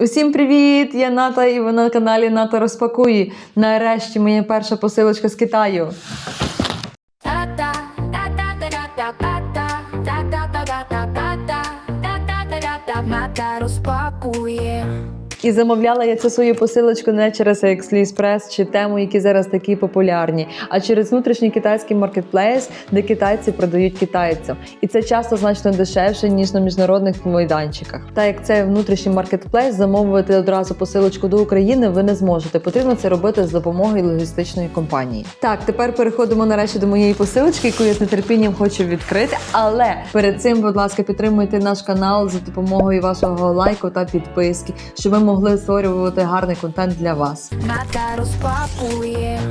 Усім привіт! Я Ната і ви на каналі Ната Розпакує. Нарешті моя перша посилочка з Китаю. Мата розпакує. І замовляла я цю свою посилочку не через AliExpress чи тему, які зараз такі популярні, а через внутрішній китайський маркетплейс, де китайці продають китайцям. І це часто значно дешевше ніж на міжнародних майданчиках. Та як це внутрішній маркетплейс, замовити одразу посилочку до України ви не зможете. Потрібно це робити з допомогою логістичної компанії. Так, тепер переходимо нарешті до моєї посилочки, яку я з нетерпінням хочу відкрити. Але перед цим, будь ласка, підтримуйте наш канал за допомогою вашого лайку та підписки, щоб ми могли створювати гарний контент для вас.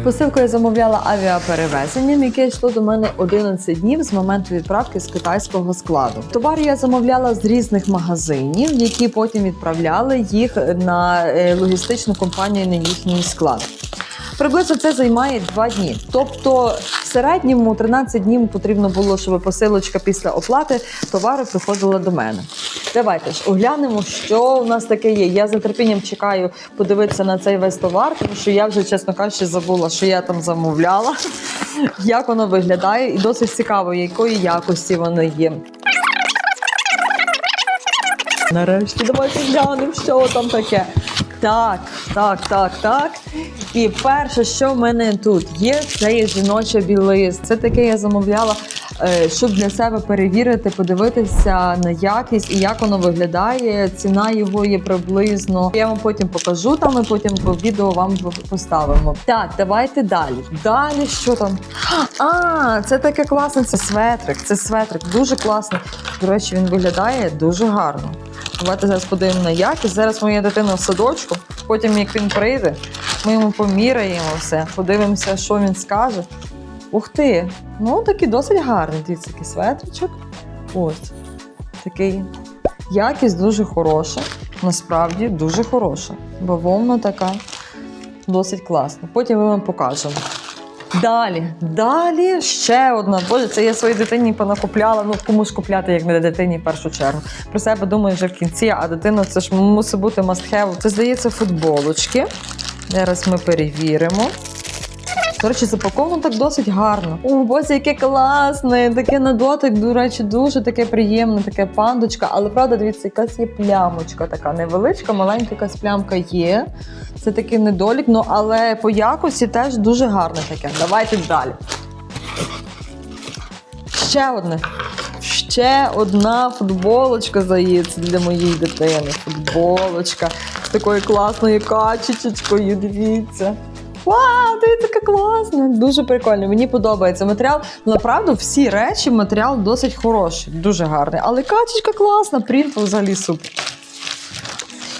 Посилку я замовляла авіаперевезенням, яке йшло до мене 11 днів з моменту відправки з китайського складу. Товар я замовляла з різних магазинів, які потім відправляли їх на е, логістичну компанію на їхній склад. Приблизно це займає два дні. Тобто, в середньому 13 днів потрібно було, щоб посилочка після оплати товару приходила до мене. Давайте ж оглянемо, що у нас таке є. Я з нетерпінням чекаю подивитися на цей весь товар, тому що я вже, чесно кажучи, забула, що я там замовляла, як воно виглядає, і досить цікаво, якої якості воно є. Нарешті давайте глянемо, що там таке. Так, так, так, так. І перше, що в мене тут є, це є жіноча білиз. Це таке я замовляла, е, щоб для себе перевірити, подивитися на якість і як воно виглядає. Ціна його є приблизно. Я вам потім покажу там і потім по відео вам поставимо. Так, давайте далі. Далі що там? А, це таке класне. Це светрик. Це светрик. Дуже класний. До речі, він виглядає дуже гарно. Давайте зараз подивимо на якість. Зараз моя дитина в садочку. Потім, як він прийде, ми йому поміряємо все, подивимося, що він скаже. Ух ти! Ну такий досить гарний. Дивіться, такий светричок. Ось такий. Якість дуже хороша. Насправді дуже хороша. Бавовна така досить класна. Потім ми вам покажемо. Далі, далі ще одна. Боже, це я своїй дитині понакупляла. Ну кому ж купляти, як не дитині в першу чергу. Про себе думаю вже в кінці, а дитина це ж мусить бути have. Це здається футболочки. Зараз ми перевіримо. До запаковано так досить гарно. О, боже, яке класне! Таке на дотик, до речі, дуже таке приємне, таке пандочка. Але правда, дивіться, якась є плямочка така невеличка, маленька якась плямка є. Це такий недолік, ну але по якості теж дуже гарне таке. Давайте далі. Ще одне. Ще одна футболочка, здається, для моєї дитини. Футболочка з такою класною качечечкою. Дивіться. Вау, дивіться, яка класна! Дуже прикольно. Мені подобається матеріал. Направду, всі речі, матеріал досить хороший, дуже гарний. Але качечка класна, принт взагалі супер.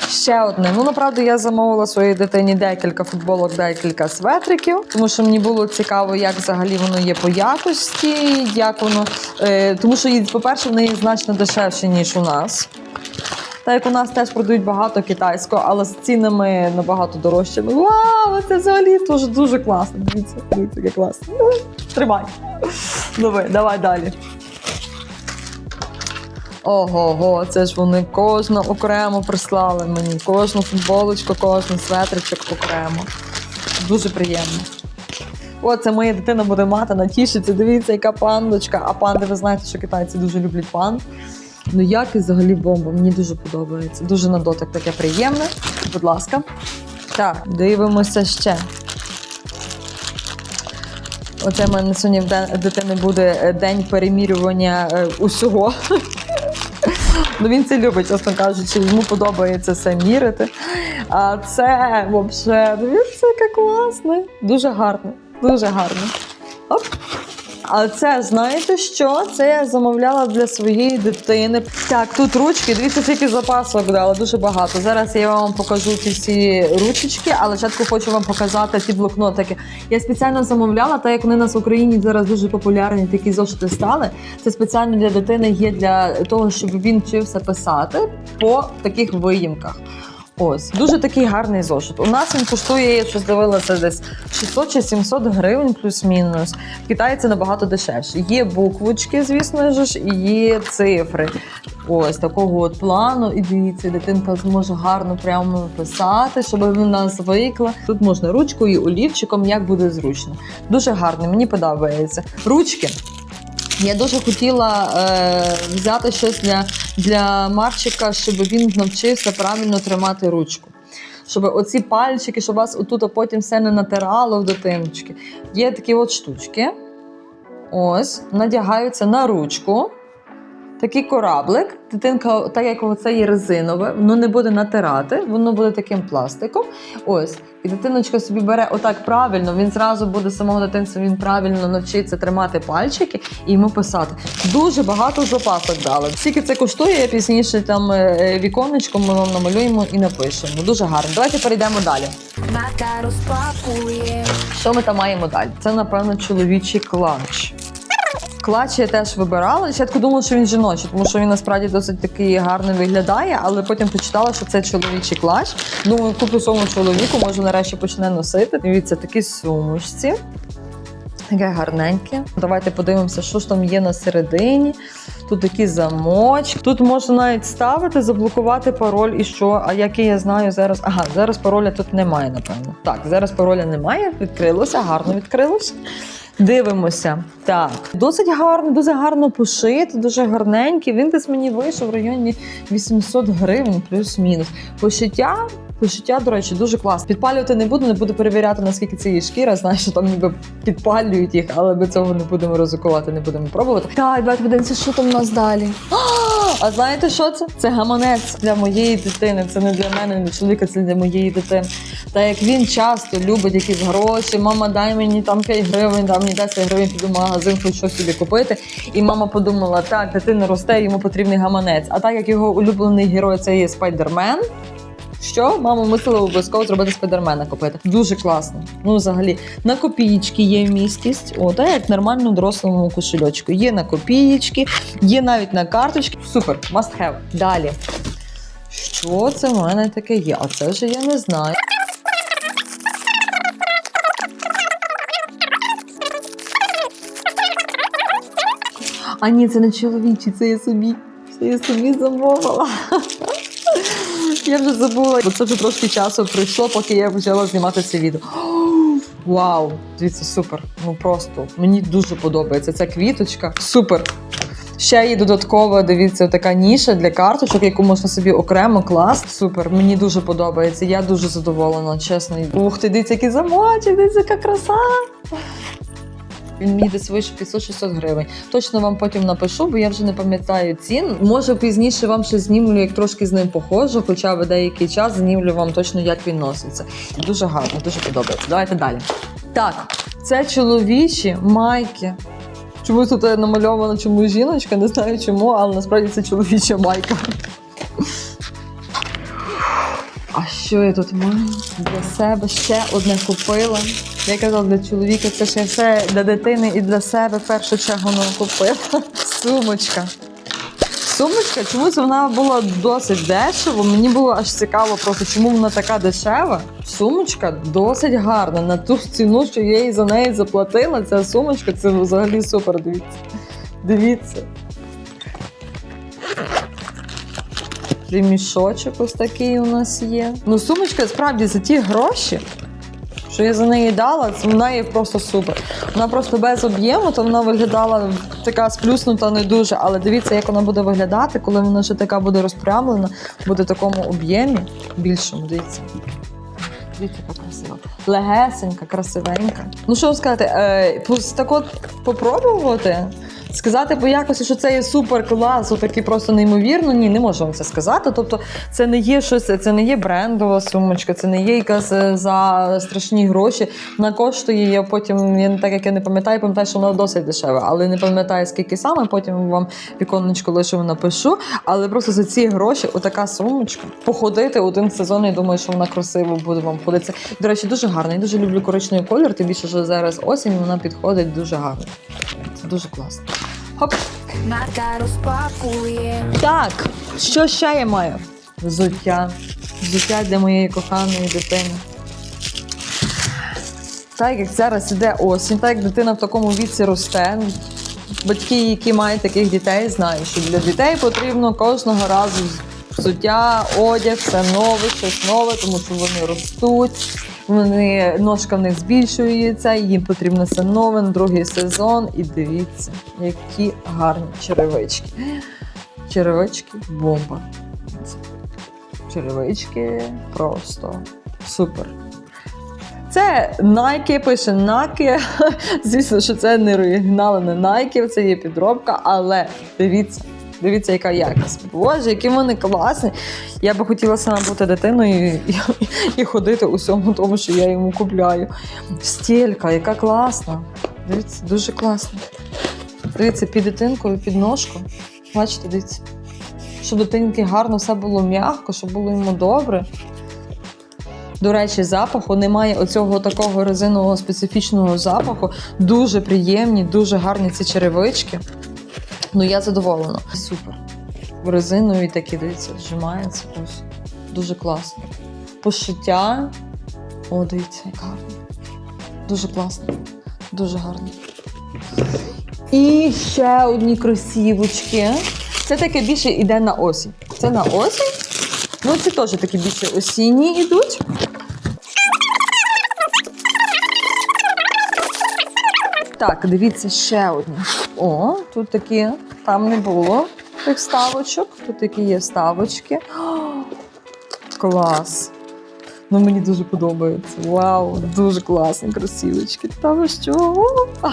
Ще одне. Ну, направду, я замовила своїй дитині декілька футболок, декілька светриків, тому що мені було цікаво, як взагалі воно є по якості, як воно. Е, тому що, по-перше, в неї значно дешевше, ніж у нас. Так як у нас теж продають багато китайського, але з цінами набагато дорожчими. Вау, це взагалі дуже дуже класно. Дивіться, дивіться, яке класно. Тримай. Давай, давай далі. Ого, го це ж вони кожну окремо прислали мені. Кожну футболочку, кожен светричок окремо. Дуже приємно. О, це моя дитина буде мати, натішиться. Дивіться, яка пандочка. А панди, ви знаєте, що китайці дуже люблять панд. Ну, якість взагалі бомба, мені дуже подобається. Дуже на дотик таке приємне. Будь ласка. Так, дивимося ще. Оце в мене сьогодні в ден- дитини буде е, день перемірювання е, усього. Ну він це любить, чесно кажучи, йому подобається все мірити. А це взагалі, яке класне. Дуже гарне, дуже гарне. Оп. А це знаєте що? Це я замовляла для своєї дитини. Так, тут ручки. Дивіться, скільки запасок дала, дуже багато. Зараз я вам покажу ці всі ручечки, але спочатку хочу вам показати ці блокнотики. Я спеціально замовляла, так як вони нас в Україні зараз дуже популярні, такі зошити стали. Це спеціально для дитини є для того, щоб він вчився писати по таких виїмках. Ось дуже такий гарний зошит. У нас він коштує, я щось десь 600 чи 700 гривень, плюс-мінус. В Китаї це набагато дешевше. Є буквочки, звісно ж, і є цифри. Ось такого от плану. І дивіться, дитинка зможе гарно прямо писати, щоб вона звикла. Тут можна ручкою, олівчиком, як буде зручно. Дуже гарно, мені подобається. Ручки. Я дуже хотіла е, взяти щось для, для Марчика, щоб він навчився правильно тримати ручку. Щоб оці пальчики, щоб вас отут потім все не натирало в дитиночки. Є такі от штучки. Ось, надягаються на ручку. Такий кораблик. Дитинка, так як оце є резинове, воно не буде натирати, воно буде таким пластиком. Ось. І дитиночка собі бере отак правильно, він зразу буде з самого дитинства, він правильно навчиться тримати пальчики і йому писати. Дуже багато запасок дали. Скільки це коштує, я пізніше там е, віконечком ми вам намалюємо і напишемо. Дуже гарно. Давайте перейдемо далі. Що ми там маємо далі? Це, напевно, чоловічий клач. Клач я теж вибирала. Спочатку думала, що він жіночий, тому що він насправді досить такий гарний виглядає, але потім почитала, що це чоловічий клач. Думаю, куплю своєму чоловіку, може нарешті почне носити. Дивіться, такі сумочці. Таке гарненьке. Давайте подивимося, що ж там є на середині. Тут такі замочки. Тут можна навіть ставити, заблокувати пароль і що. А який я знаю зараз. Ага, зараз пароля тут немає, напевно. Так, зараз пароля немає. Відкрилося, гарно відкрилося. Дивимося. Так, досить гарно, дуже гарно пошит, дуже гарненький. Він десь мені вийшов в районі 800 гривень, плюс-мінус. Пошиття. Пошиття, до речі, дуже класно. Підпалювати не буду, не буду перевіряти, наскільки це є шкіра. Знаю, що там ніби підпалюють їх, але ми цього не будемо ризикувати, не будемо пробувати. Так, давайте подивимося, що там у нас далі. А, А знаєте, що це? Це гаманець для моєї дитини. Це не для мене, не для чоловіка, це для моєї дитини. Та як він часто любить якісь гроші, мама, дай мені там 5 гривень, дай мені 10 гривень, піду в магазин, хочу щось собі купити. І мама подумала, так, дитина росте, йому потрібний гаманець. А так як його улюблений герой це є спайдермен. Що мама мусила обов'язково зробити спайдермена купити. Дуже класно. Ну, взагалі, на копієчки є місткість. О, так як нормально дорослому кошельочку. Є на копієчки, є навіть на карточки. Супер, must have. Далі. Що це в мене таке є? А це вже я не знаю. А ні, це не чоловічі, це я собі. Це я собі замовила. Я вже забула, бо це вже трошки часу пройшло, поки я почала знімати це відео. Вау! Дивіться, супер. Ну просто мені дуже подобається. Ця квіточка. Супер. Ще є додатково, дивіться, така ніша для карточок, яку можна собі окремо класти. Супер, мені дуже подобається. Я дуже задоволена, чесно. Ух ти, дивіться, який замочок, дивіться, яка краса. Він мені десь вийшов 500-600 гривень. Точно вам потім напишу, бо я вже не пам'ятаю цін. Може пізніше вам ще знімлю, як трошки з ним похожу, хоча б деякий час знімлю вам точно, як він носиться. Дуже гарно, дуже подобається. Давайте далі. Так, це чоловічі майки. Чомусь тут намальована чомусь жіночка, не знаю чому, але насправді це чоловіча майка. А що я тут маю? Для себе ще одне купила. Я казала, для чоловіка це ще все для дитини і для себе першу чергу не купила. Сумочка. Сумочка, чомусь вона була досить дешево. Мені було аж цікаво, просто чому вона така дешева. Сумочка досить гарна. На ту ціну, що я їй за неї заплатила. Ця сумочка це взагалі супер. Дивіться. Дивіться. Ремішочок ось такий у нас є. Ну, сумочка справді за ті гроші, що я за неї дала, вона є просто супер. Вона просто без об'єму, то вона виглядала така сплюснута не дуже. Але дивіться, як вона буде виглядати, коли вона вже така буде розпрямлена, буде в такому об'ємі більшому. Дивіться. Дивіться, яка красива. Легесенька, красивенька. Ну що вам сказати, е, так от попробувати. Сказати по якості, що це є супер клас, отакий просто неймовірно. Ні, не можу вам це сказати. Тобто, це не є щось, це не є брендова сумочка, це не є якась е, за страшні гроші. Вона коштує. Я потім, я не так як я не пам'ятаю, пам'ятаю, що вона досить дешева, але не пам'ятаю скільки саме. Потім вам віконечко лише напишу. Але просто за ці гроші, отака сумочка, походити один сезон. Я думаю, що вона красиво буде вам ходити. До речі, дуже гарна. Я дуже люблю коричневий колір. Тим більше, що зараз осінь вона підходить дуже гарно. Це дуже класно. Хоп. Мата розпакує. Так, що ще я маю? Взуття. Взуття для моєї коханої дитини. Так як зараз іде осінь, так як дитина в такому віці росте. Батьки, які мають таких дітей, знають, що для дітей потрібно кожного разу взуття, одяг, все нове, щось нове, тому що вони ростуть, вони ножка в них збільшується, їм потрібно нове другий сезон. І дивіться, які гарні черевички. Черевички бомба. Черевички просто супер. Це Nike, пише Nike. Звісно, що це не оригінал, не Nike, це є підробка, але дивіться, дивіться, яка якість. Боже, які вони класні. Я би хотіла сама бути дитиною і, і, і ходити у всьому тому, що я йому купляю. Стілька, яка класна. Дивіться, дуже класно. Дивіться, під дитинкою, під ножку. Бачите, дивіться. Щоб дитинки гарно все було м'яко, щоб було йому добре. До речі, запаху немає оцього такого резинового специфічного запаху. Дуже приємні, дуже гарні ці черевички. Ну, я задоволена. Супер. Резинові такі, дивіться, зжимається. Ось. Дуже класно. Пошиття. О, дивіться, як гарно. Дуже класно. Дуже гарно. І ще одні кросівочки. Це таке більше йде на осінь. Це на осінь. Ну, ці теж такі більше осінні йдуть. Так, дивіться ще одні. О, тут такі, там не було тих ставочок. Тут такі є ставочки. О, клас. Ну, мені дуже подобається. Вау, дуже класні кросівочки. Та ви що?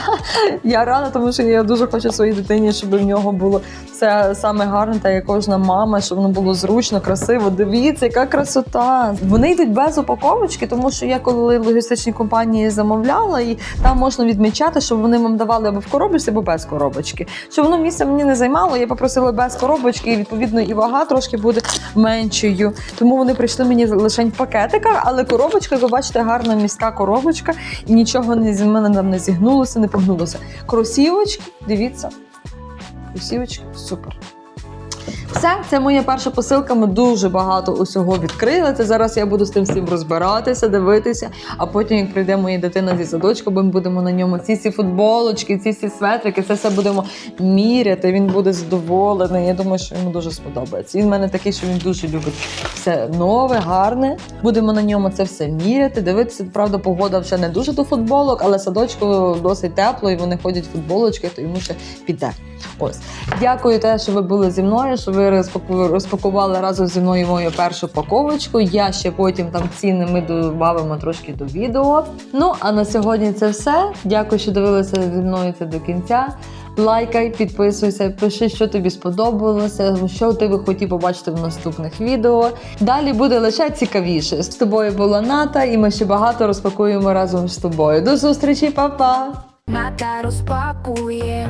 Я рада, тому що я дуже хочу своїй дитині, щоб в нього було все саме гарне, та як кожна мама, щоб воно було зручно, красиво. Дивіться, яка красота. Вони йдуть без упаковочки, тому що я коли логістичні компанії замовляла, і там можна відмічати, щоб вони вам давали або в коробочці, або без коробочки. Щоб воно місця мені не займало, я попросила без коробочки, і відповідно і вага трошки буде меншою. Тому вони прийшли мені лише в пакетиках, але коробочка, ви бачите, гарна міська коробочка, і нічого не з мене там не зігнулося, не погнулося. Кросівочки, дивіться. Кросівочки, супер. Все, це моя перша посилка. Ми дуже багато усього відкрили. Це зараз я буду з тим всім розбиратися, дивитися. А потім, як прийде моя дитина зі садочку, ми будемо на ньому ці всі футболочки, ці всі светрики, це все будемо міряти. Він буде задоволений. Я думаю, що йому дуже сподобається. Він в мене такий, що він дуже любить все нове, гарне. Будемо на ньому це все міряти. Дивитися, правда, погода вже не дуже до футболок, але садочку досить тепло, і вони ходять в футболочки, то йому ще піде. Ось. Дякую те, що ви були зі мною, що ви розпакували разом зі мною мою першу паковочку. Я ще потім там ціни ми додамо трошки до відео. Ну а на сьогодні це все. Дякую, що дивилися зі мною це до кінця. Лайкай, підписуйся, пиши, що тобі сподобалося, що ти би хотів побачити в наступних відео. Далі буде лише цікавіше. З тобою була Ната, і ми ще багато розпакуємо разом з тобою. До зустрічі, па-па! Ната розпакує.